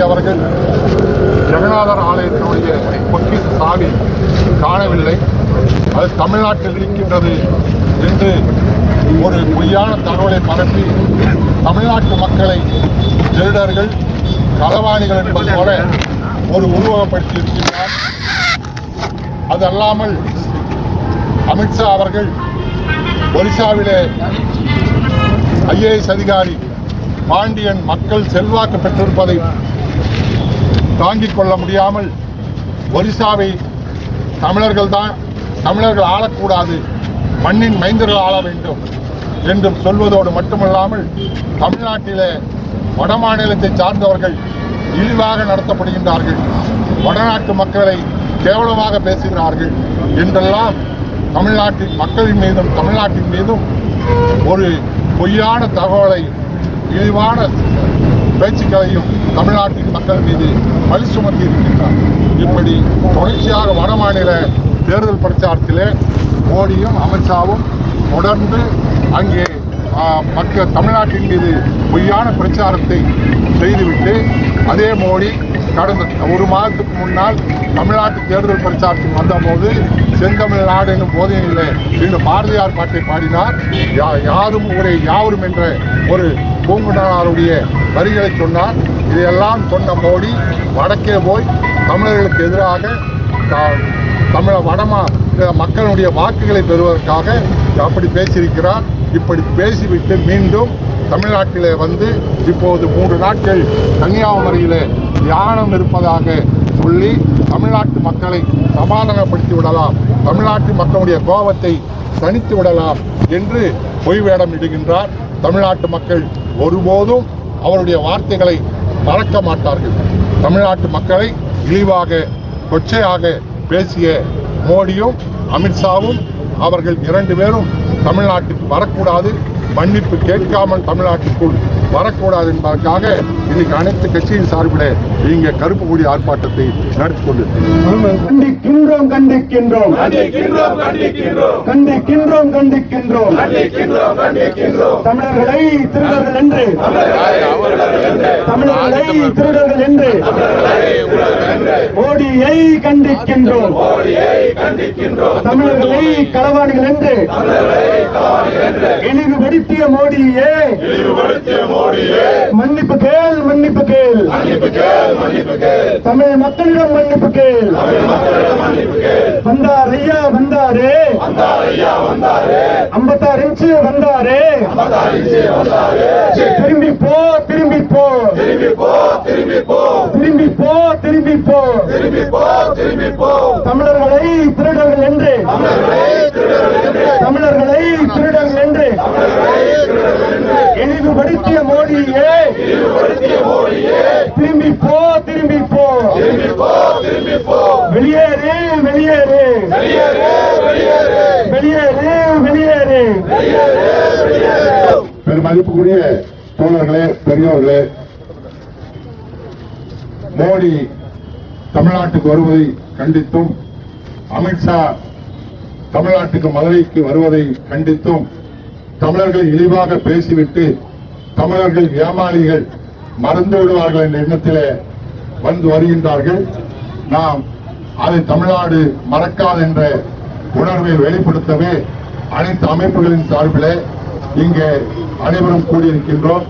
அவர்கள் ஜெகநாதர் ஆலயத்தினுடைய பொக்கிஷ சாவி காணவில்லை. அது தமிழ்நாட்டில் இருக்கின்றது என்று ஒரு பொய்யான தகவலை பரப்பி தமிழ்நாட்டு மக்களை திருடர்கள் களவாணிகள் என்பது போல ஒரு உருவகப்படுத்தி இருக்கின்றார் அது அல்லாமல் அமித்ஷா அவர்கள் ஒரிசாவிலே ஐஏஎஸ் அதிகாரி பாண்டியன் மக்கள் செல்வாக்கு பெற்றிருப்பதை தாங்கிக் கொள்ள முடியாமல் ஒரிசாவை தமிழர்கள் தான் தமிழர்கள் ஆளக்கூடாது மண்ணின் மைந்தர்கள் ஆள வேண்டும் என்றும் சொல்வதோடு மட்டுமல்லாமல் தமிழ்நாட்டிலே வட மாநிலத்தை சார்ந்தவர்கள் இழிவாக நடத்தப்படுகின்றார்கள். வடநாட்டு மக்களை கேவலமாக பேசுகிறார்கள் என்றெல்லாம் தமிழ்நாட்டின் மக்களின் மீதும் தமிழ்நாட்டின் மீதும் ஒரு பொய்யான தகவலை இழிவான பேச்சுக்களையும் தமிழ்நாட்டின் மக்கள் மீது பழி சுமத்தி இருக்கின்றார். இப்படி தொடர்ச்சியாக வடமாநில தேர்தல் பிரச்சாரத்திலே மோடியும் அமித்ஷாவும் தொடர்ந்து அங்கே மக்கள் தமிழ்நாட்டின் மீது பொய்யான பிரச்சாரத்தை செய்துவிட்டு அதே மோடி கடந்த ஒரு மாதத்துக்கு முன்னால் தமிழ்நாட்டு தேர்தல் பிரச்சாரத்துக்கு வந்தபோது செந்தமிழ்நாடு என்னும் போதையிலே என்று பாரதியார் பாட்டை பாடினார். யா- யாரும் ஒரே யாவரும் என்ற ஒரு பூங்குடனாருடைய வரிகளை சொன்னார். இதையெல்லாம் சொன்ன மோடி வடக்கே போய் தமிழர்களுக்கு எதிராக தமிழ வடமா மக்களுடைய வாக்குகளை பெறுவதற்காக அப்படி பேசியிருக்கிறார். இப்படி பேசிவிட்டு மீண்டும் தமிழ்நாட்டிலே வந்து இப்போது மூன்று நாட்கள் கன்னியாகுமரியிலே தியானம் இருப்பதாக சொல்லி தமிழ்நாட்டு மக்களை சமாதானப்படுத்தி விடலாம். தமிழ்நாட்டு மக்களுடைய கோபத்தை தணித்து விடலாம் என்று பொய் வேடம் இடுகின்றார். தமிழ்நாட்டு மக்கள் ஒருபோதும் அவருடைய வார்த்தைகளை மறக்க மாட்டார்கள். தமிழ்நாட்டு மக்களை இழிவாக கொச்சையாக பேசிய மோடியும் அமித்ஷாவும் அவர்கள் இரண்டு பேரும் தமிழ்நாட்டுக்கு வரக்கூடாது. மன்னிப்பு கேட்காமல் தமிழ்நாட்டுக்குள் வரக்கூடாது என்பதற்காக இன்னைக்கு அனைத்து கட்சியின் சார்பில் இங்க கருப்பு கொடி ஆர்ப்பாட்டத்தை நடத்தி கொண்டிருக்கிறோம் கண்டிக்கின்றோம் கண்டிக்கின்றோம். கண்டிக்கின்றோம் கண்டிக்கின்றோம். தமிழர்களை திருடர்கள் என்று. தமிழர்களை திருடர்கள் என்று. மோடியை கண்டிக்கின்றோம். தமிழர்களை களவாணிகள் என்று. இழிவுபடுத்திய மோடியே. இழிவுபடுத்திய மன்னிப்பு கேள் மன்னிப்பு கேள். தமிழ் மக்களிடம் மன்னிப்பு கேள். வந்தார் ஐயா வந்தாரே. ஐம்பத்தாறு இன்ச்சு வந்தாரே. திரும்பி போ திரும்பி போ. திரும்பி போ திரும்பி போ. திரும்பி போ திரும்பி போ. திரும்பி போ திரும்பி போ. தமிழர்களை திருடர்கள் என்று. தமிழர்களை திருடர்கள் என்று. இழிவுபடுத்திய மோடியே. திரும்பி போ திரும்பி போ. திரும்பி போ வெளியேறு. வெளியேறு வெளியேறு. வெளியேறு பெருமதிப்புக்குரிய தோழர்களே பெரியோர்களே மோடி தமிழ்நாட்டுக்கு வருவதை கண்டித்தும் அமித்ஷா தமிழ்நாட்டுக்கு மதுரைக்கு வருவதை கண்டித்தும் தமிழர்கள் இழிவாக பேசிவிட்டு தமிழர்கள் ஏமாளிகள் மறந்து விடுவார்கள் என்ற எண்ணத்திலே வந்து வருகின்றார்கள். நாம் அதை தமிழ்நாடு மறக்காது என்ற உணர்வை வெளிப்படுத்தவே அனைத்து அமைப்புகளின் சார்பிலே இங்கே அனைவரும் கூடியிருக்கின்றோம்.